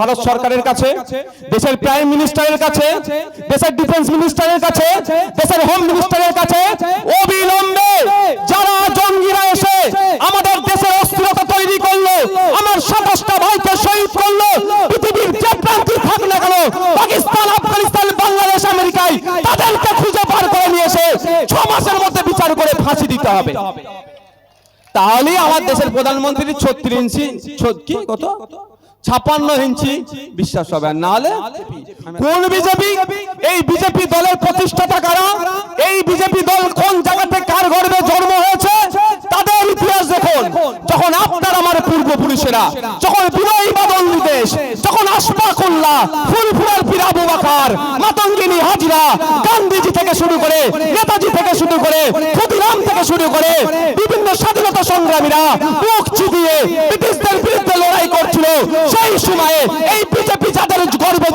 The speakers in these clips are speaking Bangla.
ভারত সরকারের কাছে, দেশের প্রাইম মিনিস্টারের কাছে, দেশের ডিফেন্স মিনিস্টারের কাছে, দেশের হোম মিনিস্টারের কাছে অবিলম্বে যারা জঙ্গিরা এসে আমাদের দেশের অস্থিরতা তৈরি করল, আমার সাতাশটা ভাইকে শহীদ করল, পৃথিবীর যে প্রান্তে থাক না কেন, পাকিস্তান, আফগানিস্তান, বাংলাদেশ আমেরিকায় তাদেরকে খুঁজে বার করে নিয়ে এসে ছ মাসের মধ্যে বিচার করে ফাঁসি দিতে হবে। তাহলে আমার দেশের প্রধানমন্ত্রী ছত্রিশ ইঞ্চি কত? ছাপান্ন ইঞ্চি বিশ্বাস হবে। আর কোন বিজেপি? এই বিজেপি দলের প্রতিষ্ঠাতা কারা? এই বিজেপি দল কোন জায়গাতে কার গর্বে জন্ম হয়েছে? তাদের ইতিহাস দেখুন। যখন আপনার, আমার পূর্বপুরুষেরা যখন বিনয়ী বাদল নিদেশ যখন আশফাকুল্লাহ ফুলফুরার পীর আবু বাকার, মাতঙ্গিনী হাজরা, গান্ধীজি থেকে শুরু করে, নেতাজি থেকে শুরু করে, ক্ষুদিরাম থেকে শুরু করে, বিভিন্ন স্বাধীনতা সংগ্রামীরা মুখ চিবিয়ে ব্রিটিশদের বিরুদ্ধে লড়াই করছিল সেই সময়ে এই বিজেপি যাদের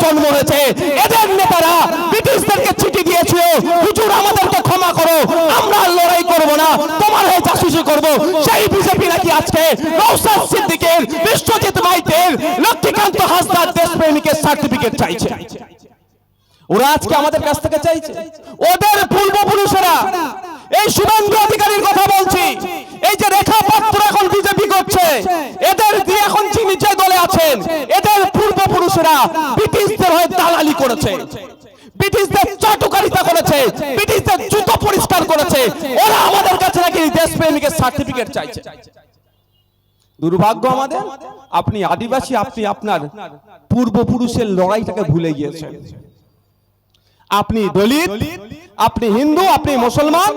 জন্ম হয়েছে, এদের নেতারা ব্রিটিশদেরকে চিঠি দিয়েছিল হুজুর, আমাদেরকে ক্ষমা করো, আমরা লড়াই করব না, তোমার হয়ে চাষুষি করব। সেই বিজেপি নাকি আজকে নৌসাদ সিদ্দিকের, বিশ্বজিৎ মাইতের, লক্ষ্মীকান্ত হাসদার সার্টিফিকেট চাইছে। ওরা আজকে আমাদের কাছ থেকে চাইছে। ওদের পূর্বপুরুষেরা। এই শুভেন্দু অধিকারীর কথা বলছি। এই যে রেখা পাত্র এখন বিজেপি করছে। এদের দিয়ে এখন যিনি যে দলে আছেন এদের পূর্বপুরুষেরা ব্রিটিশদের হয়ে দালালি করেছে। ব্রিটিশদের চাটুকারিতা করেছে। ব্রিটিশদের জুতো পরিষ্কার করেছে। ওরা আমাদের কাছে নাকি দেশপ্রেমিকের সার্টিফিকেট চাইছে। দুর্ভাগ্য আমাদের আপনি আদিবাসী আপনি আপনার পূর্বপুরুষের লড়াইটাকে ভুলে গিয়েছেন। আপনি দলিত, আপনি হিন্দু, আপনি মুসলমান,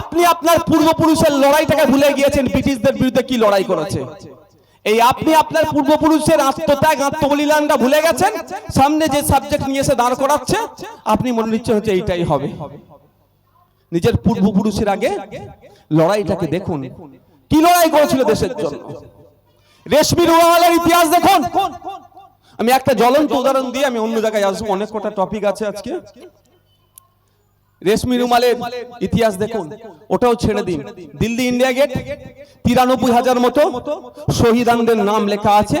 আপনি আপনার পূর্বপুরুষের লড়াইটাকে ভুলে গিয়েছেন, ব্রিটিশদের বিরুদ্ধে কি লড়াই করেছে? এই আপনি আপনার পূর্বপুরুষের আত্মত্যাগ, আত্মবলিদানটা ভুলে গেছেন? সামনে যে সাবজেক্ট নিয়ে এসে দাঁড় করাচ্ছে, আপনি মনে নিচ্ছে হচ্ছে এইটাই হবে। নিজের পূর্বপুরুষের আগে লড়াইটাকে দেখুন। কি লড়াই করেছিল দেশের জন্য? রেশমি রুয়ালের ইতিহাস দেখুন। আমি একটা জ্বলন্ত উদাহরণ দিয়ে আমি অন্য জায়গায় আসব অনেক কটা টপিক আছে আজকে। রেশমি রুমালের ইতিহাস দেখুন। ওটাও ছেড়ে দিন। দিল্লি ইন্ডিয়া গেট তিরানব্বই হাজার মতো শহীদানদের নাম লেখা আছে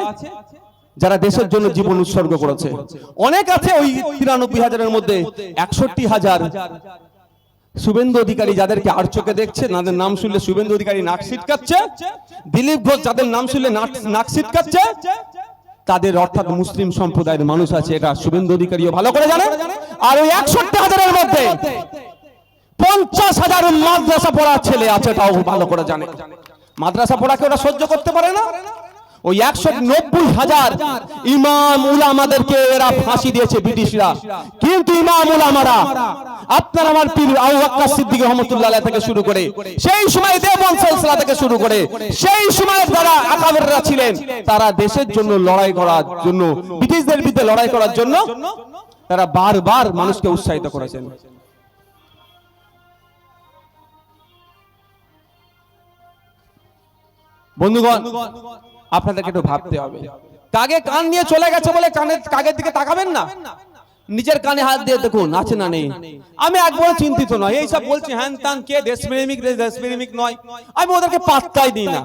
যারা দেশের জন্য জীবন উৎসর্গ করেছে। অনেক আছে ওই তিরানব্বই হাজারের মধ্যে একষট্টি হাজার শুভেন্দু অধিকারী যাদেরকে আর চোখে দেখছে তাদের নাম শুনলে শুভেন্দু অধিকারী নাক ছিটকাচ্ছে। দিলীপ ঘোষ যাদের নাম শুনলে নাক- ছিটকাচ্ছে। তাদের অর্থাৎ মুসলিম সম্প্রদায়ের মানুষ আছে এটা শুভেন্দু অধিকারীও ভালো করে জানে। আর ওই একষট্টি হাজারের মধ্যে পঞ্চাশ হাজার মাদ্রাসা পড়ার ছেলে আছে, তাও ভালো করে জানে। মাদ্রাসা পড়াকে ওরা সহ্য করতে পারে না। ওই একশো নব্বই হাজার ইমাম উলামাদেরকে এরা ফাঁসি দিয়েছে ব্রিটিশরা। কিন্তু ইমাম উলামারা, আপনার আমার পীর আবু বকর সিদ্দিক রহমতুল্লাহ থেকে শুরু করে, সেই সময় দেবন সিলসিলা থেকে শুরু করে, সেই সময় যারা আকাবেররা ছিলেন, তারা দেশের জন্য লড়াই করার জন্য, ব্রিটিশদের বিরুদ্ধে লড়াই করার জন্য তারা বারবার মানুষকে উৎসাহিত করেছেন। বন্ধুগণ আপনাদেরকে একটু ভাবতে হবে। কাগে কান নিয়ে চলে গেছে বলে কানের কাগের দিকে তাকাবেন না? নিজের কানে হাত দিয়ে দেখুন, আছে না নেই? আমি একবার চিন্তিত নয়, এইসব বলছি, হ্যান তান কে, দেশপ্রেমিক, রে, দেশপ্রেমিক নয়। আমি ওদেরকে পাত্তাই দিই না।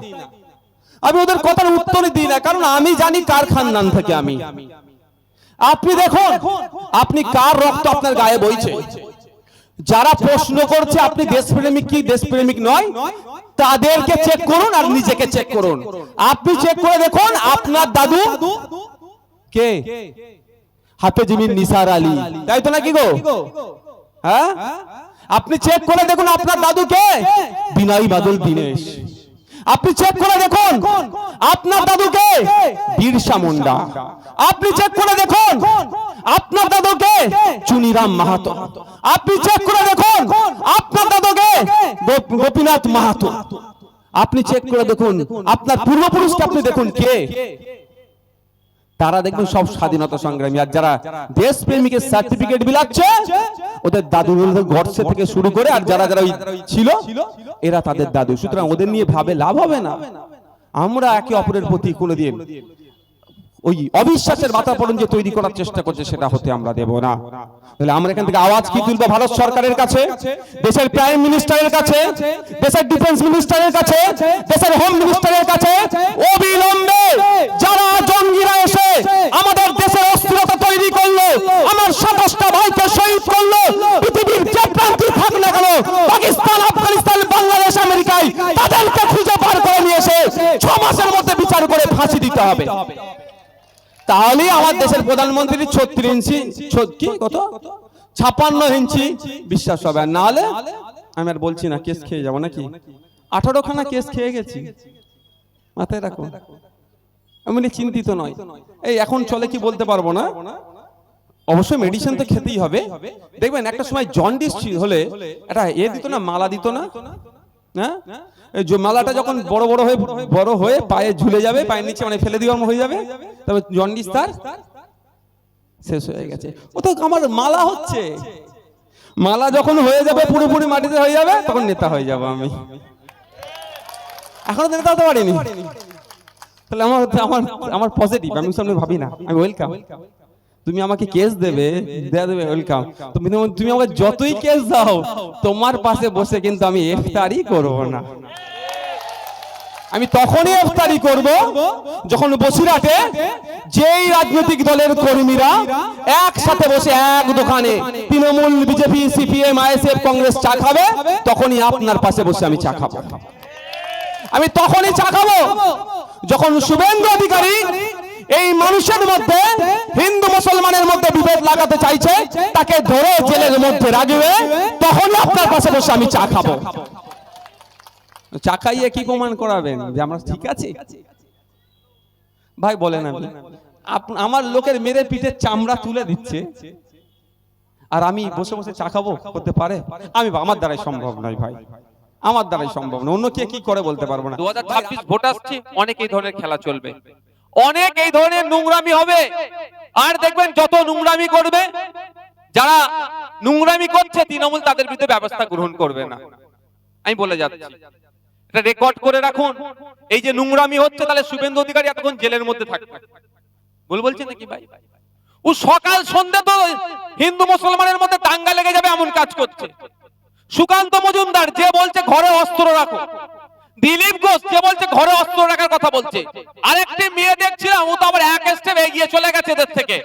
আমি ওদের কথার উত্তরই দিই না, কারণ আমি জানি কার খানদান থেকে আমি। আপনি দেখুন, আপনি কার রক্ত আপনার গায়ে বইছে? যারা প্রশ্ন করছে আপনি দেশপ্রেমিক কি দেশপ্রেমিক নয়, তাদেরকে চেক করুন আর নিজেকে চেক করুন। আপনি চেক করে দেখুন আপনার দাদু কে? হাতে জিমিন নিসার আলী। তাই তো নাকি গো? হ্যাঁ? আপনি চেক করে দেখুন আপনার দাদু কে? বিনয় বাদল দীনেশ। আপনি চেক করে দেখুন। আপনার দাদুকে বিরসা মুন্ডা। আপনি চেক করে দেখুন। আপনার দাদুকে চুনিরাম মাহাতো। আপনি চেক করে দেখুন। আপনার দাদুকে গোপীনাথ মাহাতো। আপনি চেক করে দেখুন। আপনার পূর্বপুরুষকে আপনি দেখুন কে? তারা দেখবেন সব স্বাধীনতা সংগ্রামী। আর যারা দেশ প্রেমিকের সার্টিফিকেট বিলাচ্ছে ওদের দাদু ঘটছে থেকে শুরু করে আর যারা যারা ছিল এরা তাদের দাদু। সুতরাং ওদের নিয়ে ভাবে লাভ হবে না। আমরা একে অপরের প্রতি কোনোদিন ওই অবিশ্বাসের বাতাবরণ যে তৈরি করার চেষ্টা করছে সেটা হতে আমরা দেব না। তাহলে আমরা এখান থেকে আওয়াজ কি তুলবো ভারত সরকারের কাছে? দেশের প্রাইম মিনিস্টারের কাছে? দেশের ডিফেন্স মিনিস্টারের কাছে? দেশের হোম মিনিস্টারের কাছে? অবিলম্বে যারা জঙ্গিরা এসে আমাদের দেশের অস্থিরতা তৈরি করল, আমার সাতাশটা ভাইকে শহীদ করল, পৃথিবীর যে প্রান্তে থাক না কেন, পাকিস্তান, আফগানিস্তান, বাংলাদেশ আমেরিকায় তাদেরকে খুঁজে বার করে নিয়ে এসে ছ মাসের মধ্যে বিচার করে ফাঁসি দিতে হবে। তাহলেই আমার দেশের প্রধানমন্ত্রী ছত্রিশ ইঞ্চি কি কত? ছাপান্ন ইঞ্চি বিশ্বাস হবে। আর নাহলে আমি আর বলছি না কেস খেয়ে যাব নাকি? আঠারো খানা কেস খেয়ে গেছি। মাথায় রাখো। আমি চিন্তিত নয়। এই এখন চলে কি বলতে পারব না? অবশ্যই মেডিসিন তো খেতেই হবে। দেখবেন একটা সময় জন্ডিস হলে একটা এ দিত না মালা দিত না। হ্যাঁ? মালাটা যখন বড় বড় হয়ে বড় হয়ে পায়ে ঝুলে যাবে, পায়ের নিচে মানে ফেলে দেওয়ার হয়ে যাবে তবে জন্ডিস তার শেষ হয়ে গেছে। ও তো আমার মালা হচ্ছে। মালা যখন হয়ে যাবে, পুরোপুরি মাটিতে হয়ে যাবে, তখন নেতা হয়ে যাব আমি। এখনও নেতা হতে পারিনি। তাহলে আমার আমার আমার পজিটিভ আমি সামনে ভাবি না। আমি ওয়েলকাম তুমি আমাকে কেস দেবে দেয়া দেবে ওয়েলকাম তুমি তুমি আমাকে যতই কেস দাও তোমার পাশে বসে কিন্তু আমি ইফতারি করব না। আমি তখনই ইফতারি করব যখন বসিরহাটে যেই রাজনৈতিক দলের কর্মীরা একসাথে বসে এক দোকানে Trinamool BJP CPM ISF Congress চা খাবে তখনই আপনার পাশে বসে আমি চা খাব। আমি তখনই চা খাব। যখন শুভেন্দু অধিকারী এই মানুষের মধ্যে হিন্দু মুসলমানের মধ্যে বিভেদ লাগাতে চাইছে তাকে ধরে জেলের মধ্যে রাখবে তখনই আপনার পাশে বসে আমি চা খাব। চা খাইয়ে কি প্রমাণ করাবেন? যে আমরা ঠিক আছি? ভাই বলেন আমি আপ- আমার লোকের মেরে পিঠের চামড়া তুলে দিচ্ছে। আর আমি বসে বসে চা খাব? করতে পারে? আমি আমার দ্বারাই সম্ভব নয় ভাই। আমার দ্বারাই সম্ভব না অন্য কে কি করে বলতে পারব না? দু হাজার ছাব্বিশ ভোট আসছে অনেক এই ধরনের খেলা চলবে। অনেক এই ধরনের নোংরামি হবে। আর দেখবেন যত নোংরামি করবে, যারা নোংরামি করছে, তৃণমূল তাদের বিরুদ্ধে ব্যবস্থা গ্রহণ করবে না। আমি বলে যাচ্ছি। এটা রেকর্ড করে রাখুন। এই যে নোংরামি হচ্ছে, তাহলে শুভেন্দু অধিকারী এতক্ষণ জেলের মধ্যে থাকবে। ভুল বলছে নাকি ভাই? ও সকাল সন্ধ্যা তো হিন্দু মুসলমানের মধ্যে দাঙ্গা লেগে যাবে, এমন কাজ করছে। সুকান্ত মজুমদার যে বলছে, ঘরে অস্ত্র রাখো। দিলীপ ঘোষ যে বলছে ঘরে অস্ত্র রাখার কথা বলছে। আরেকটি মেয়ে দেখছিলাম, ও তো আবার এক স্টেপ এগিয়ে চলে গেছে এদের থেকে।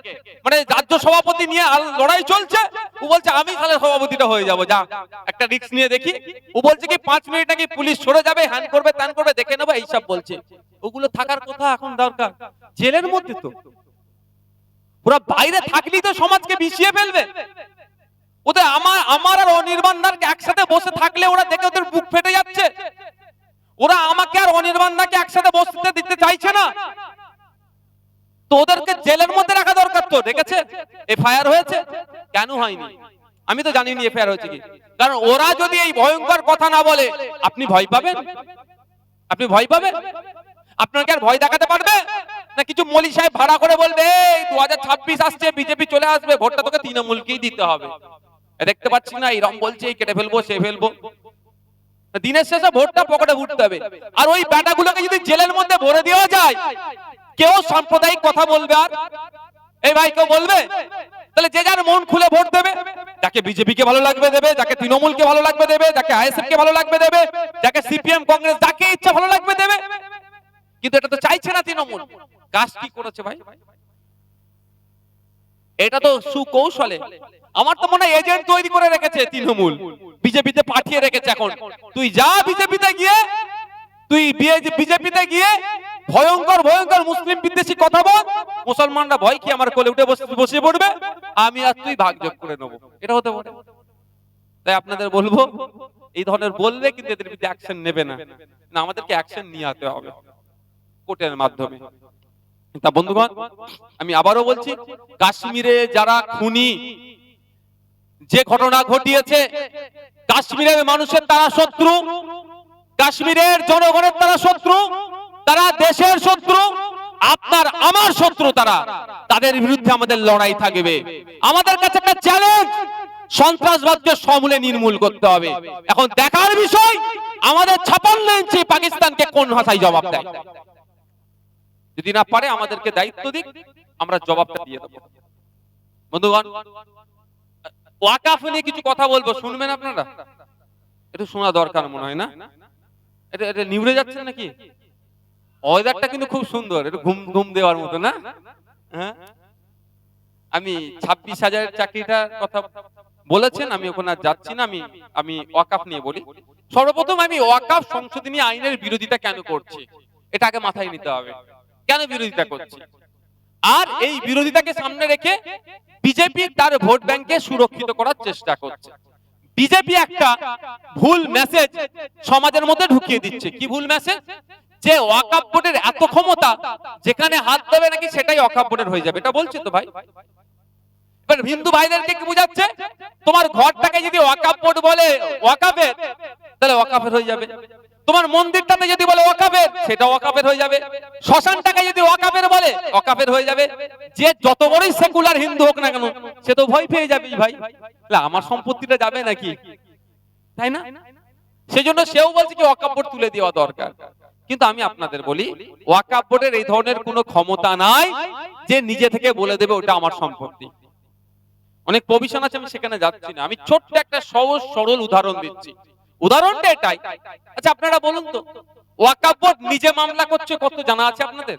মানে রাজ্য সভাপতি নিয়ে লড়াই চলছে, ও বলছে, আমি তাহলে সভাপতিটা হয়ে যাব, যা। একটা রিস্ক নিয়ে দেখি। ও বলছে কি, পাঁচ মিনিট নাকি পুলিশ সরে যাবে হ্যান্ড করবে, ত্যান করবে, দেখে নেব, এইসব বলছে। ওগুলো থাকার কথা এখন দরকার। জেলের মধ্যে তো। ওরা বাইরে থাকলেই তো সমাজকে বিষিয়ে ফেলবে। ওদের আমার আমার আর অনির্বাণদারকে একসাথে বসে থাকলে ওরা দেখে ওদের বুক ফেটে যাচ্ছে। ওরা আমাকে আর অনির্বাণ দাকে একসাথে বসতে দিতে চাইছে না। তো ওদেরকে জেলের মধ্যে রাখা দরকার তো, দেখেছে? এফআইআর হয়েছে? কেন হয়নি? আমি তো জানি নি এফআইআর হয়েছে কি। কারণ ওরা যদি এই ভয়ঙ্কর কথা না বলে, আপনি ভয় পাবেন? আপনি ভয় পাবেন? আপনাকে আর ভয় দেখাতে পারবে? না কিছু মলি সাহেব ভাড়া করে বলবে দু হাজার আসছে, বিজেপি চলে আসবে, ভোটটা তোকে তৃণমূলকেই দিতে হবে। দেখতে পাচ্ছি না এই রম বলছে, এই কেটে ফেলব, সে ফেলব। দিনের শেষে ভোটটা পকেটে উঠতে হবে। আর ওই ব্যাটাগুলোকে যদি জেলের মধ্যে ভরে দেওয়া যায়, কেউ সাম্প্রদায়িক কথা বলবে আর? এই ভাই কেউ বলবে? তাহলে যে যার মন খুলে ভোট দেবে, যাকে বিজেপি কে ভালো লাগবে দেবে, যাকে তৃণমূলকে ভালো লাগবে দেবে, যাকে আইএসএফ কে ভালো লাগবে দেবে, যাকে সিপিএম, কংগ্রেস, যাকে ইচ্ছা ভালো লাগবে দেবে। কিন্তু এটা তো চাইছে না তৃণমূল। কাজ কি করেছে ভাই? এটা তো সুকৌশলে। আমার তো মনে হয় এজেন্ট তৈরি করে রেখেছে তৃণমূল। বিজেপিতে পাঠিয়ে রেখেছে এখন। তুই যা বিজেপিতে গিয়ে, তুই বিজেপিতে গিয়ে ভয়ঙ্কর ভয়ঙ্কর মুসলিম বিদ্বেষী কথা বল, মুসলমানরা ভয় কি আমার কোলে উঠে বসে পড়বে, আমি আর তুই ভাগযোগ করে নেব। এটা হতে পারে। তাই আপনাদের বলব, এই ধরনের বললে কিন্তু এদের বিরুদ্ধে অ্যাকশন নেবে না। না, আমাদেরকে অ্যাকশন নিয়ে আতে হবে কোর্টের মাধ্যমে। তা বন্ধুগণ, আমি আবারও বলছি, কাশ্মীরে যারা খুনি যে ঘটনা ঘটিয়েছে, কাশ্মীরের মানুষের তারা শত্রু, কাশ্মীরের জনগণের তারা শত্রু, তারা দেশের শত্রু, আপনার, আমার শত্রু তারা, তাদের বিরুদ্ধে আমাদের লড়াই থাকবে। আমাদের কাছে একটা চ্যালেঞ্জ সন্ত্রাসবাদকে সমূলে নির্মূল করতে হবে। এখন দেখার বিষয়, আমাদের ছাপান্ন ইঞ্চি পাকিস্তানকে কোন ভাষায় জবাব দেয়? যদি না পারে, আমাদেরকে দায়িত্ব দিক, আমরা জবাবটা দিয়ে দেবো। বন্ধুগণ ওয়াকাফ নিয়ে কিছু কথা বলব, শুনবেন আপনারা? এটা শোনা দরকার মনে হয় না? এটা এটা নিউড়ে যাচ্ছেন নাকি? ওয়েদারটা কিন্তু খুব সুন্দর এটা ঘুম ঘুম দেওয়ার মতো না? হ্যাঁ? আমি ছাব্বিশ হাজারের চাকরিটার কথা বলেছেন, আমি ওখানে আর যাচ্ছি না, আমি আমি ওয়াকাফ নিয়ে বলি। সর্বপ্রথম আমি ওয়াকাফ সংশোধনী আইনের বিরোধিতা কেন করছি? এটা আগে মাথায় নিতে হবে। কেন বিরোধিতা করছি? আর এই বিরোধিতাকে সামনে রেখে বিজেপি তার ভোট ব্যাংকে সুরক্ষিত করার চেষ্টা করছে। বিজেপি একটা ভুল মেসেজ সমাজের মধ্যে ঢুকিয়ে দিচ্ছে। কি ভুল মেসেজ যে ওয়াকাপ বোর্ডের এত ক্ষমতা যেখানে হাত দেবে নাকি সেটাই ওয়াকাপ বোর্ডের হয়ে যাবে। এটা বলছে তো ভাই। এবার হিন্দু ভাইদেরকে কি বোঝাচ্ছে? তোমার ঘরটাকে যদি ওয়াকাপ বোর্ড বলে ওয়াকাফের তাহলে ওয়াকাফের হয়ে যাবে। তোমার মন্দিরটাতে যদি বলে ওয়াকাফের সেটা ওয়াকাফের হয়ে যাবে। শ্মশানটাকে যদি ওয়াকাফের বলে ওয়াকাফের হয়ে যাবে। যে যত বড়ই সেকুলার হিন্দু হোক না কেন, সে তো ভয় পেয়ে যাবে ভাই। আমার সম্পত্তিটা যাবে নাকি? তাই না? সেজন্য সেও বলছে ওয়াকাপ বোর্ড তুলে দেওয়া দরকার। কিন্তু আমি আপনাদের বলি বোর্ডের এই ধরনের কোনো ক্ষমতা নাই যে নিজে থেকে বলে দেবে ওটা আমার সম্পত্তি। অনেক প্রভিশন আছে, আমি সেখানে যাচ্ছি না। আমি ছোট্ট একটা সহজ, সরল উদাহরণ দিচ্ছি। উদাহরণটা এটাই। আচ্ছা আপনারা বলুন তো ওয়াকাপ বোর্ড নিজে মামলা করছে কত জানা আছে আপনাদের?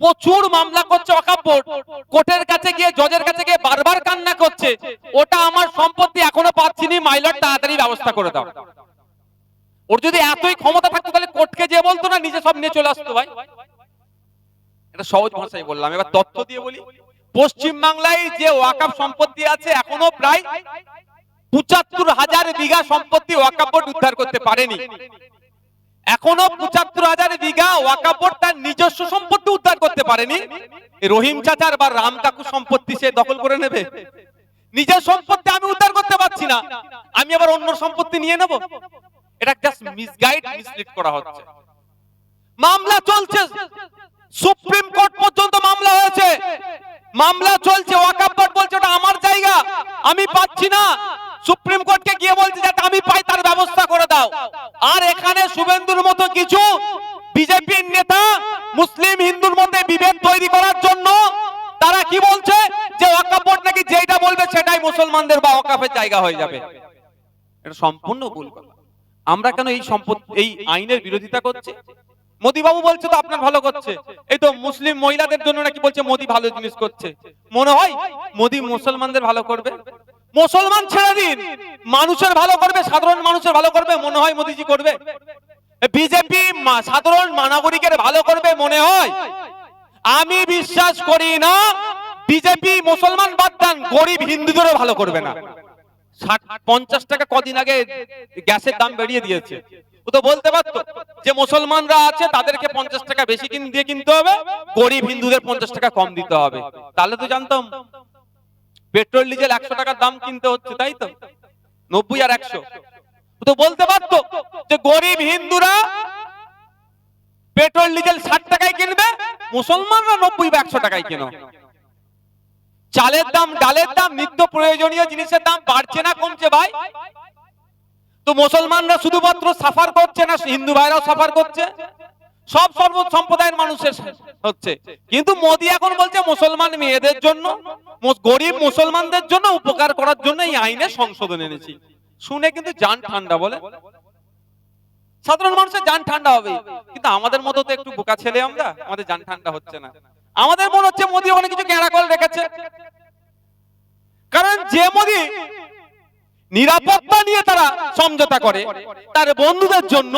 প্রচুর মামলা করছে ওয়াকাপ বোর্ড। কোর্টের কাছে গিয়ে, জজের কাছে গিয়ে বারবার কান্না করছে। ওটা আমার সম্পত্তি এখনও পাচ্ছি নি মাইলর তাড়াতাড়ি ব্যবস্থা করে দাও। ওর যদি এতই ক্ষমতা থাকতো, তাহলে কোর্টকে যে বলতো না, নিজে সব নিয়ে চলে আসতো ভাই? এটা সহজ ভাষায় বললাম। এবার তথ্য দিয়ে বলি। পশ্চিম বাংলায় যে ওয়াকাফ সম্পত্তি আছে, এখনও প্রায় পঁচাত্তর হাজার বিঘা সম্পত্তি ওয়াকাফ উদ্ধার করতে পারেনি। এখনও পঁচাত্তর হাজার বিঘা ওয়াকাফ বোর্ড তার নিজস্ব সম্পত্তি উদ্ধার করতে পারেনি। রহিম চাচার বা রাম কাকু সম্পত্তি সে দখল করে নেবে। নিজের সম্পত্তি আমি উদ্ধার করতে পারছি না। আমি আবার অন্য সম্পত্তি নিয়ে নেব। এটা জাস্ট মিসগাইড মিসলিড করা হচ্ছে। মামলা চলছে। সুপ্রিম কোর্ট পর্যন্ত মামলা হয়েছে। মামলা চলছে ওয়াকাফ বলছে ওটা আমার জায়গা। আমি পাচ্ছি না। সুপ্রিম কোর্টকে গিয়ে বলছে যাতে আমি পাই, তার ব্যবস্থা করে দাও। আর এখানে শুভেন্দুর মতো কিছু বিজেপির নেতা, মুসলিম হিন্দুর মধ্যে বিভেদ তৈরি করার জন্য, তারা কি বলছে? যে ওয়াকাফ নাকি যেটা বলবে সেটাই মুসলমানদের বা ওয়াকাফের জায়গা হয়ে যাবে। এটা সম্পূর্ণ ভুল আমরা কেন এই সম্পত্তি এই আইনের বিরোধিতা করছি? মোদি বাবু বলছে তো আপনার ভালো করছে। এই তো মুসলিম মহিলাদের জন্য নাকি বলছে মোদি ভালো জিনিস করছে। মনে হয় মোদি মুসলমানদের ভালো করবে? মুসলমান ছেড়ে দিন। মানুষের ভালো করবে, সাধারণ মানুষের ভালো করবে, মনে হয় মোদিজি করবে। বিজেপি সাধারণ নাগরিকের ভালো করবে মনে হয়। আমি বিশ্বাস করি না, বিজেপি মুসলমান বাদ দেন, গরিব হিন্দুদেরও ভালো করবে না। ষাট, পঞ্চাশ টাকা কদিন আগে গ্যাসের দাম বেরিয়ে দিয়েছে। ও তো বলতে পারতো যে মুসলমানরা আছে, তাদেরকে পঞ্চাশ টাকা বেশি কিন দিয়ে কিনতে হবে, গরিব হিন্দুদের পঞ্চাশ টাকা কম দিতে হবে। তাহলে তো জানতাম। পেট্রোল ডিজেল একশো টাকার দাম কিনতে হচ্ছে, তাই তো? নব্বই আর একশো। তো বলতে পারতো যে গরিব হিন্দুরা পেট্রোল ডিজেল ষাট টাকায় কিনবে, মুসলমানরা নব্বই বা একশো টাকায় কেন? চালের দাম, ডালের দাম, নিত্য প্রয়োজনীয় জিনিসের দাম বাড়ছে না, কমছে ভাই। তো মুসলমানরা শুধুমাত্র সাফার করছে না, হিন্দু ভাইরাও সাফার করছে? সব সর্ব সম্প্রদায়ের মানুষের হচ্ছে। কিন্তু মোদি এখন বলছে মুসলমান মেয়েদের জন্য গরিব মুসলমানদের জন্য উপকার করার জন্য এই আইনে সংশোধন এনেছি। শুনে কিন্তু জান ঠান্ডা বলে। সাধারণ মানুষের জান ঠান্ডা হবে। কিন্তু আমাদের মতো তো একটু বোকা ছেলে আমরা, আমাদের জান ঠান্ডা হচ্ছে না। আমাদের মনে হচ্ছে মোদি অনেক কিছু গেঁড়াকল রেখেছে। কারণ যে মোদি নিরাপত্তা নিয়ে তারা সমঝোতা করে, তার বন্ধুদের জন্য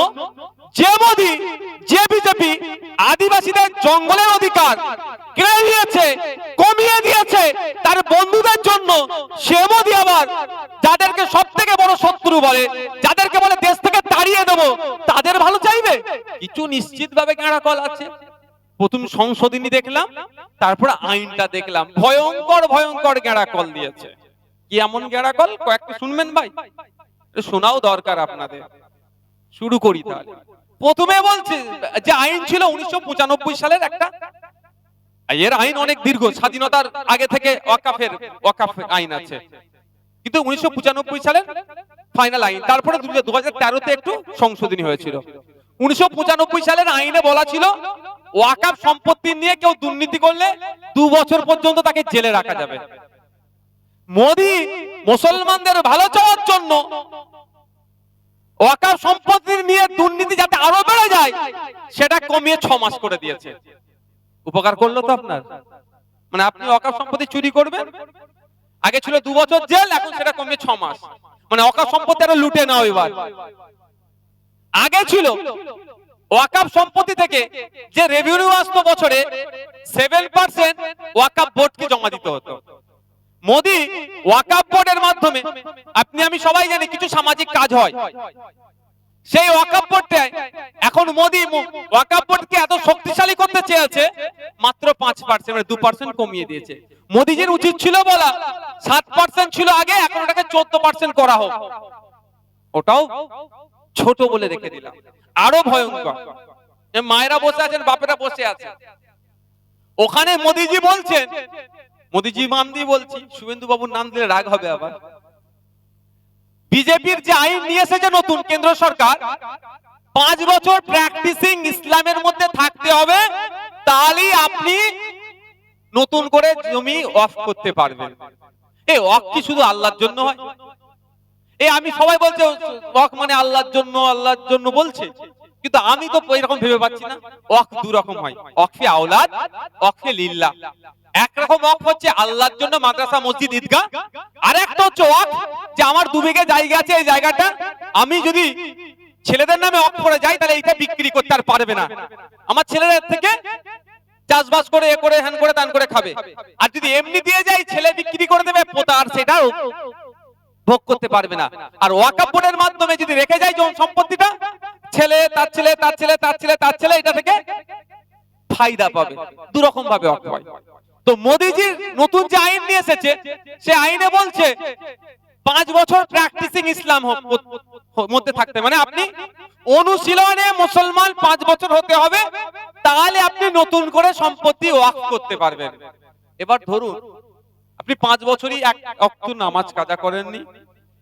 যে মোদি, যে বিজেপি আদিবাসীদের জঙ্গলের অধিকার কেড়ে নিয়েছে, কমিয়ে দিয়েছে তার বন্ধুদের জন্য সে মোদি আবার যাদেরকে সব থেকে বড় শত্রু বলে, যাদেরকে বলে দেশ থেকে তাড়িয়ে তাদের ভালো চাইবে? কিছু কল আছে। প্রথম সংশোধনী দেখলাম, তারপর আইনটা দেখলাম। ভয়ঙ্কর ভয়ঙ্কর গেঁড়া কল দিয়েছে। কি এমন গেঁড়া কল? কয়েকটা শুনবেন ভাই? শোনাও দরকার আপনাদের। শুরু করি তাহলে। প্রথমে বলছে যে আইন ছিল উনিশশো সালের একটা। এর আইন অনেক দীর্ঘ, স্বাধীনতার আগে থেকে ওয়াকাফের ওয়াকাফ আইন আছে। কিন্তু উনিশশো সালের ফাইনাল আইন। তারপরে দু হাজার একটু সংশোধনী হয়েছিল। উনিশশো পঁচানব্বই সালের আইনে বলা ছিল, ওয়াকাফ সম্পত্তি নিয়ে কেউ দুর্নীতি করলে দু বছর পর্যন্ত তাকে জেলে রাখা যাবে। মোদি মুসলমানদের ভালো চাওয়ার জন্য ওয়াকাব সম্পত্তি নিয়ে দুর্নীতি যাতে আরও বেড়ে যায়, সেটা কমিয়ে ছ মাস করে দিয়েছে। উপকার করল তো আপনার। মানে আপনি ওয়াকাব সম্পত্তি চুরি করবেন? আগে ছিল দু বছর জেল, এখন সেটা কমিয়ে ছ মাস। মানে ওয়াকাব সম্পত্তি আরও লুটে নাও এবার। আগে ছিল ওয়াকাব সম্পত্তি থেকে যে রেভিনিউ আসতো বছরে সেভেন পার্সেন্ট ওয়াকাব বোর্ডকে জমা দিতে হতো। মোদি ওয়াকাব বোর্ডের মাধ্যমে, আপনি, আমি সবাই জানি কিছু সামাজিক কাজ হয়। সেই ওয়াকাব বোর্ডটায় এখন মোদি ওয়াকাব বোর্ডকে এত শক্তিশালী করতে চেয়েছে, মাত্র পাঁচ পার্সেন্ট মানে দু পার্সেন্ট কমিয়ে দিয়েছে। মোদিজির উচিত ছিল বলা, সাত পার্সেন্ট ছিল আগে, এখন ওটাকে চোদ্দ পার্সেন্ট করা হোক। ওটাও ছোট বলে রেখে দিলাম। আরও ভয়ঙ্কর। মায়েরা বসে আছেন, বাপেরা বসে আছে। ওখানে মোদিজি বলছেন মোদিজি নাম দিয়ে বলছি শুভেন্দু বাবুর নাম দিলে রাগ হবে আবার। বিজেপির যে আইন নিয়ে এসেছে নতুন কেন্দ্র সরকার, পাঁচ বছর প্র্যাকটিসিং ইসলামের মধ্যে থাকতে হবে, তাহলেই আপনি নতুন করে জমি অফ করতে পারবেন। এই অফ কি শুধু আল্লাহর জন্য হয়? এই আমি সবাই বলছে অক মানে আল্লাহর জন্য আল্লাহর জন্য বলছে। কিন্তু আমি তো এরকম ভেবে পাচ্ছি না। অক দু রকম হয়। অকফে আওলাদ অকফে লিল্লাহ একরকম অক হচ্ছে আল্লাহর জন্য মাদ্রাসা, মসজিদ, ঈদগাহ। আর একটা হচ্ছে অক যে আমার দু বিঘে জায়গা আছে এই জায়গাটা। আমি যদি ছেলেদের নামে অক করে যাই, তাহলে এইটা বিক্রি করতে আর পারবে না। আমার ছেলেদের থেকে চাষবাস করে, এ করে হ্যান করে, তান করে খাবে। আর যদি এমনি দিয়ে যাই, ছেলে বিক্রি করে দেবে, পোতা আর সেটাও ভোগ করতে পারবে না। আর ওয়াকাপ মাধ্যমে যদি রেখে যায় যখন সম্পত্তিটা, ছেলে, তার ছেলে তার ছেলে তার ছেলে তার ছেলে, এটা থেকে ফায়দা পাবে। দু রকম ভাবে তো মোদিজির নতুন যে আইন নিয়ে এসেছে, সে আইনে বলছে, পাঁচ বছর প্র্যাকটিসিং ইসলাম মধ্যে থাকতে। মানে আপনি অনুশীলনে মুসলমান পাঁচ বছর হতে হবে, তাহলে আপনি নতুন করে সম্পত্তি ওয়াক করতে পারবেন। এবার ধরুন আপনি পাঁচ বছরই এক অক্ত নামাজ কাজা করেননি,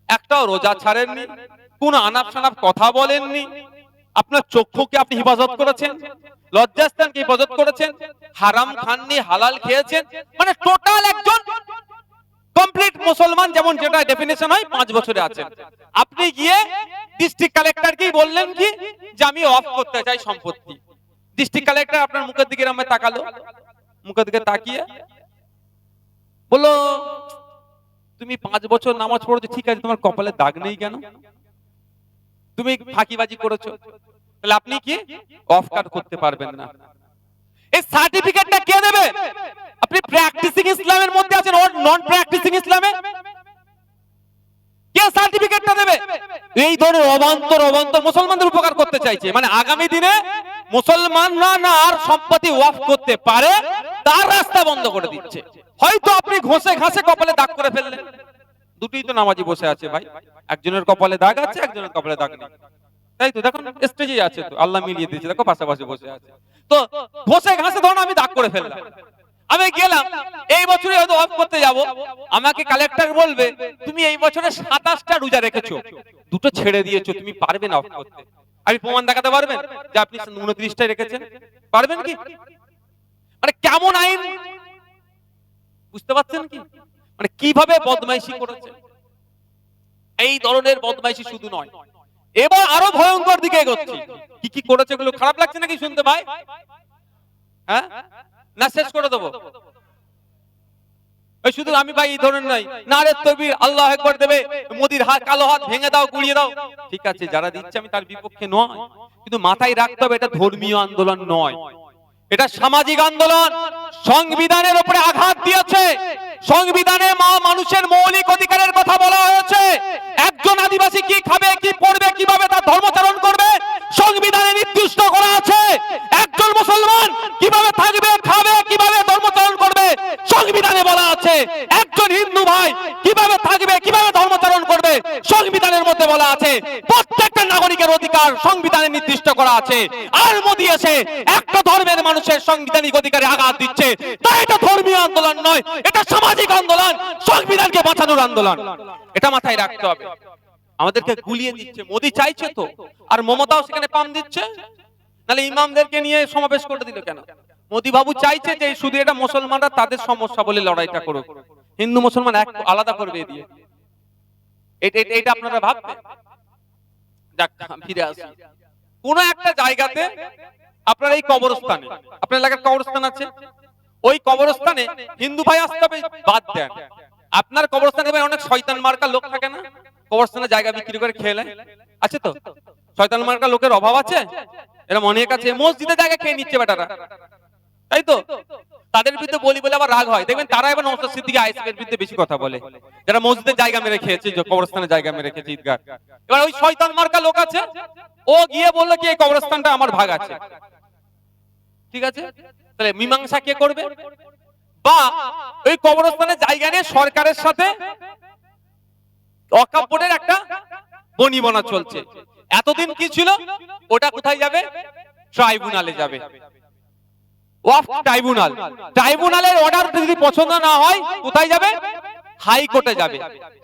একটাও রোজা ছাড়েননি, কোন আনাপ সানাপ কথা বলেননি, আপনার চক্ষুকে আপনি হেফাজত করেছেন, লজ্জাস্থানকে হেফাজত করেছেন, হারাম খাননি, হালাল খেয়েছেন মানে টোটাল একজন কমপ্লিট মুসলমান যেমন যেটা ডেফিনেশন হয়, পাঁচ বছরে আছেন। আপনি গিয়ে ডিস্ট্রিক্ট কালেক্টরকেই বললেন কি, যে আমি অফ করতে চাই সম্পত্তি। ডিস্ট্রিক্ট কালেক্টর আপনার মুখের দিকে এরম তাকালো, মুখের দিকে তাকিয়ে বলল তুমি পাঁচ বছর নামাজ পড়েছো, ঠিক আছে, তোমার কপালে দাগ নেই কেন? তুমি ফাঁকিবাজি করেছ। তাহলে আপনি কি অফ কাট করতে পারবেন না। এই সার্টিফিকেটটা কে দেবে? আপনি প্র্যাকটিসিং ইসলামের মধ্যে আছেন নন প্র্যাকটিসিং ইসলামে? কে সার্টিফিকেটটা দেবে? এই ধরনের অবান্তর অবান্তর মুসলমানদের উপকার করতে চাইছে। মানে আগামী দিনে মুসলমানরা না আর সম্পত্তি ওয়াফ করতে পারে, তার রাস্তা বন্ধ করে দিচ্ছে। হয়তো আপনি ঘষে ঘাসে কপালে দাগ করে ফেললেন। দুটোই তো নামাজি বসে আছে ভাই। একজনের কপালে দাগ আছে, একজনের কপালে দাগ নেই। তাই তো, দেখুন স্টেজে আছে তো। আল্লাহ মিলিয়ে দিয়েছে, দেখো, পাশাপাশি বসে আছে। তো, ঘষে ঘাসে ধরুন আমি দাগ করে ফেললাম। আমি গেলাম, এই বছরে হয়তো অফ করতে যাব। আমাকে কালেক্টর বলবে, তুমি এই বছরে সাতাশটা রোজা রেখেছো। দুটো ছেড়ে দিয়েছ, তুমি পারবে না অফ করতে। আপনি প্রমাণ দেখাতে পারবেন যে আপনি উনত্রিশটা রেখেছেন? পারবেন কি? মানে কেমন আইন? বুঝতে পারছেন কি? মানে কীভাবে বদমাইশি করেছে? এই ধরনের বদমাইশি শুধু নয়। এবার আরও ভয়ঙ্কর দিকে এগোচ্ছি। কি কি করেছে এগুলো খারাপ লাগছে নাকি শুনতে ভাই? হ্যাঁ? না, শেষ করে দেবো। শুধু আমি ভাই, এই ধরনের নাই না রে তবির আল্লাহ একবার দেবে। মোদির হাত, কালো হাত ভেঙে দাও গুড়িয়ে দাও। ঠিক আছে, যারা দিচ্ছে আমি তার বিপক্ষে নয়। কিন্তু মাথায় রাখতে হবে, এটা ধর্মীয় আন্দোলন নয়। এটা সামাজিক আন্দোলন। সংবিধানের উপরে আঘাত দিয়েছে। সংবিধানে মা মানুষের মৌলিক অধিকারের কথা বলা হয়েছে। একজন আদিবাসী কি খাবে, কি পড়বে, কীভাবে তার ধর্মচারণ করবে? সংবিধানে নির্দিষ্ট করা আছে। একজন মুসলমান কীভাবে থাকবে, খাবে, কীভাবে ধর্মচারণ করবে? সংবিধানে বলা আছে। একজন হিন্দু ভাই কীভাবে থাকবে, কীভাবে সংবিধানের মধ্যে বলা আছে, প্রত্যেকটা নাগরিকের অধিকার সংবিধানে নির্দিষ্ট করা আছে। আর মোদি এসে একটা ধর্মের মানুষের সাংবিধানিক অধিকারে আঘাত দিচ্ছে। তাই এটা ধর্মীয় আন্দোলন নয়, এটা সামাজিক আন্দোলন, সংবিধানকে বাঁচানোর আন্দোলন। এটা মাথায় রাখতে হবে। আমাদেরকে গুলিয়ে দিচ্ছে। মোদি চাইছে তো। আর মমতাও সেখানে পাম দিচ্ছে। নাহলে ইমামদেরকে নিয়ে সমাবেশ করে দিল কেন? মোদি বাবু চাইছে যে শুধু এটা মুসলমানরা তাদের সমস্যা বলে লড়াইটা করুক। হিন্দু মুসলমান এক আলাদা করবে দিয়ে এটা আপনারা ভাববেন। যাক ফিরে আসি। কোন একটা জায়গাতে আপনার এই কবরস্থানে আপনার এলাকার কবরস্থান আছে? ওই কবরস্থানে হিন্দু ভাই আসতে হবে, বাদ দেন। আপনার কবরস্থানে অনেক শয়তান মার্কা লোক থাকে না? কবরস্থানে জায়গা বিক্রি করে নেয়? আছে তো? শয়তান মার্কা লোকের অভাব আছে? এরকম অনেক আছে। মসজিদে জায়গা খেয়ে নিচ্ছে বেটারা। তাই তো? তাদের বিরুদ্ধে বলি বলে আবার রাগ হয়। দেখবেন তারা এবার নৌসাদ সিদ্দিকী আইসিএফের বিরুদ্ধে বেশি কথা বলে। যারা মসজিদের জায়গা মেরে খেয়েছে যে কবরস্থানে জায়গা মেরে খেয়েছে। ঈদগাহ এবার ওই শয়তান মার্কা লোক আছে ও গিয়ে বলল কি এই কবরস্থানটা আমার ভাগ আছে। ঠিক আছে? তাহলে মীমাংসা কে করবে? বা ওই কবরস্থানের জায়গা নিয়ে সরকারের সাথে বোর্ডের একটা বনিবনা চলছে। এতদিন কি ছিল? ওটা কোথায় যাবে? ট্রাইব্যুনালে যাবে। ওয়াফ ট্রাইব্যুনাল ট্রাইব্যুনালের অর্ডার যদি পছন্দ না হয়, কোথায় যাবে? হাইকোর্টে যাবে।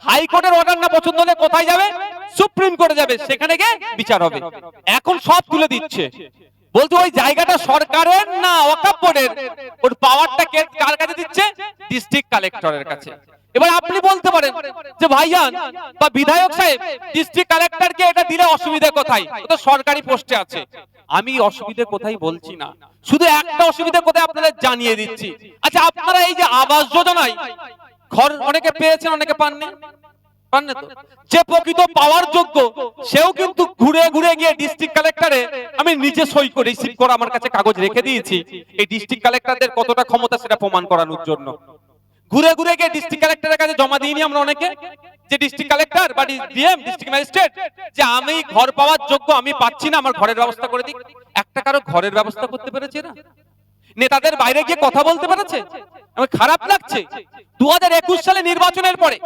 হাইকোর্টের অর্ডার না পছন্দ হলে কোথায় যাবে? সুপ্রিম কোর্টে যাবে। সেখানে গিয়ে বিচার হবে। এখন সব তুলে দিচ্ছে। বলতে ওই জায়গাটা সরকারের না ওয়াকফ বোর্ডের ওর পাওয়ারটা কার কাছে দিচ্ছে? ডিস্ট্রিক্ট কালেক্টরের কাছে। এবার আপনি বলতে পারেন যে ভাইজান বা বিধায়ক সাহেব ডিস্ট্রিক্ট কালেক্টরকে এটা দিলে অসুবিধা কোথায়? তো সরকারি পোস্টে আছে। আমি অসুবিধা কোথায় বলছি না। শুধু একটা অসুবিধা কোথায় আপনাদের জানিয়ে দিচ্ছি। আচ্ছা আপনারা এই যে আবাস যোজনায় ঘর অনেকে পেয়েছেন, অনেকে পাননি? যে প্রকৃত পাওয়ার যোগ্য, সেও কিন্তু ঘুরে ঘুরে গিয়ে ডিস্ট্রিক্ট কালেক্টরে আমি নিজে সই করে রিসিভ করে আমার কাছে কাগজ রেখে দিয়েছি। এই ডিস্ট্রিক্ট কালেক্টরদের কতটা ক্ষমতা সেটা প্রমাণ করানোর জন্য। ঘুরে ঘুরে গিয়ে ডিস্ট্রিক্ট কালেক্টরের কাছে জমা দিইনি আমরা অনেকে। যে ডিস্ট্রিক্ট কালেক্টর বা ডিএম ডিস্ট্রিক্ট ম্যাজিস্ট্রেট যে আমি ঘর পাওয়ার যোগ্য, আমি পাচ্ছি না, আমার ঘরের ব্যবস্থা করে দিক। একটা কারও ঘরের ব্যবস্থা করতে পেরেছে না নেতাদের বাইরে গিয়ে কথা বলতে পেরেছে? আমার খারাপ লাগছে। দু হাজার একুশ সালে নির্বাচনের পরে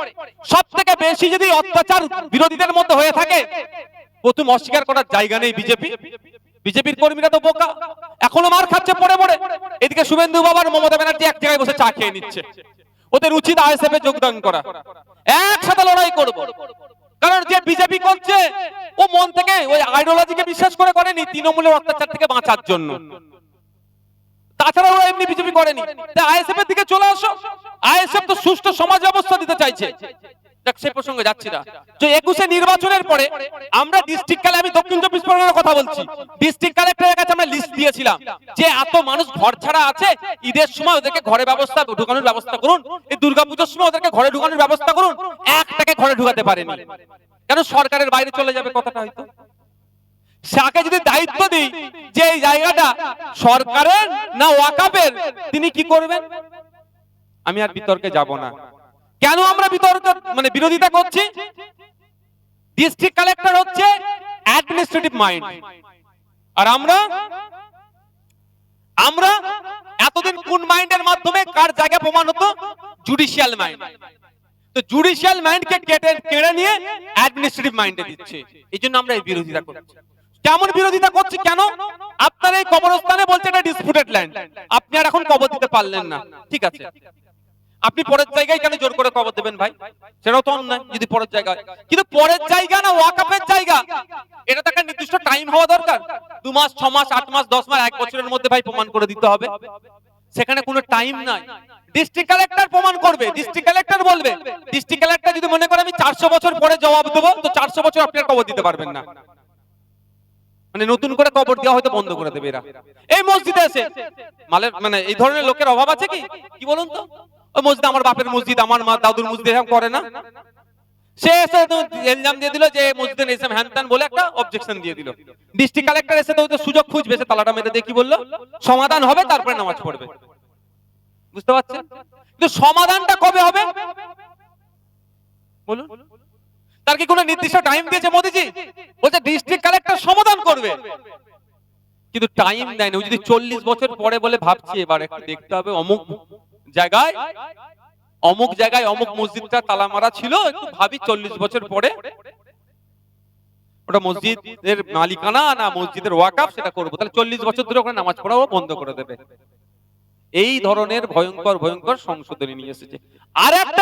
সব থেকে বেশি যদি অত্যাচার বিরোধীদের মধ্যে হয়ে থাকে, প্রথম অস্বীকার করার জায়গা নেই বিজেপি। বিজেপির কর্মীরা তো বোকা। এখনও মার খাচ্ছে পড়ে পড়ে। এদিকে শুভেন্দু বাবার, মমতা ব্যানার্জি এক জায়গায় বসে চা খেয়ে নিচ্ছে। ওদের উচিত আইএসএফ এ যোগদান করা। একসাথে লড়াই করব। কারণ যে বিজেপি করছে, ও মন থেকে ওই আইডিওলজিকে বিশ্বাস করে করেনি তৃণমূলের অত্যাচার থেকে বাঁচার জন্য। তাছাড়া ওরা এমনি বিজেপি করেনি। আইএসএফ এর দিকে চলে আসো। আইএসএফ তো সুষ্ঠু সমাজ ব্যবস্থা দিতে চাইছে। সে প্রসঙ্গে যাচ্ছি না। তো একুশে নির্বাচনের পরে আমরা ডিস্ট্রিক্ট কালে আমি দক্ষিণ চব্বিশ পরগনার কথা বলছি। ডিস্ট্রিক্ট কালেক্টরের কাছে আমরা লিস্ট দিয়েছিলাম যে এত মানুষ ঘর ছাড়া আছে, ঈদের সময় ওদেরকে ঘরে ব্যবস্থা ঢুকানোর ব্যবস্থা করুন, এই সময় ওদেরকে ঘরে ঢুকানোর ব্যবস্থা করুন, একটাকে ঘরে ঢুকাতে পারেনি। কেন সরকারের বাইরে চলে যাবে কথাটা হয়তো? সাকে যদি দায়িত্ব দিই যে এই জায়গাটা সরকারের না ওয়াকাপের তিনি কি করবেন? আমি আর বিতর্কে যাব না। কেন আমরা বিতর্ক মানে বিরোধিতা করছি? ডিস্ট্রিক্ট কালেক্টর হচ্ছে অ্যাডমিনিস্ট্রেটিভ মাইন্ড আর আমরা? আমরা এতদিন কোন মাইন্ডের মাধ্যমে কার জায়গা প্রমাণ হতো? জুডিশিয়াল মাইন্ড তো জুডিশিয়াল মাইন্ডকে কেটে, কেড়ে নিয়ে অ্যাডমিনিস্ট্রেটিভ মাইন্ডে দিচ্ছে। এই জন্য আমরা এই বিরোধিতা করছি। কেমন বিরোধিতা করছি কেন? আপনার এই কবরস্থানে বলছে এটা ডিসপুটেড ল্যান্ড আপনি আর এখন কবর দিতে পারলেন না। ঠিক আছে। আপনি পরের জায়গায় কেন জোর করে কবর দেবেন ভাই? সেটাও তো অন্যায় যদি পরের জায়গা হয়। কিন্তু পরের জায়গা না ওয়াকাপের জায়গা। এটা তো একটা নির্দিষ্ট টাইম হওয়া দরকার। দু মাস ছ মাস আট মাস দশ মাস এক বছরের মধ্যে ভাই প্রমাণ করে দিতে হবে। সেখানে কোনো টাইম নাই। ডিস্ট্রিক্ট কালেক্টর প্রমাণ করবে। ডিস্ট্রিক্ট কালেক্টর বলবে। ডিস্ট্রিক্ট কালেক্টর যদি মনে করে আমি চারশো বছর পরে জবাব দেবো তো চারশো বছর আপনি কবর দিতে পারবেন না। মানে নতুন করে কবর দেওয়া হয়তো বন্ধ করে দেবে এরা। এই মসজিদে এসে। মালের মানে এই ধরনের লোকের অভাব আছে কি? কি বলুন তো? মসজিদ আমার বাপের মসজিদ, আমার মা দাদুর মসজিদ, এরকম করে না? সে এসে এলজাম দিয়ে দিল যে মসজিদে হ্যান বলে একটা অবজেকশন দিয়ে দিল। ডিস্ট্রিক্ট কালেক্টর এসে তো সুযোগ খুঁজবে সে তালাটা মেরে কি বলল? সমাধান হবে, তারপরে নামাজ পড়বে। বুঝতে পারছেন? কিন্তু সমাধানটা কবে হবে? বলুন। তার কি কোনো নির্দিষ্ট টাইম দিয়েছে মোদিজি? বলছে ডিস্ট্রিক্ট কালেক্টর সমাধান করবে। কিন্তু টাইম দেয়নি, ও যদি চল্লিশ বছর পরে বলে ভাবছি, এবার একটু দেখতে হবে অমুক। জায়গায়, অমুক জায়গায় অমুক মসজিদটা তালা মারা ছিল, একটু ভাবি চল্লিশ বছর পরে। ওটা মসজিদের মালিকানা না মসজিদের ওয়াকাফ, সেটা করব। তাহলে চল্লিশ বছর ধরে ওখানে নামাজ পড়াও বন্ধ করে দেবে। এই ধরনের ভয়ঙ্কর ভয়ঙ্কর সংশোধনী নিয়ে এসেছে। আর একটা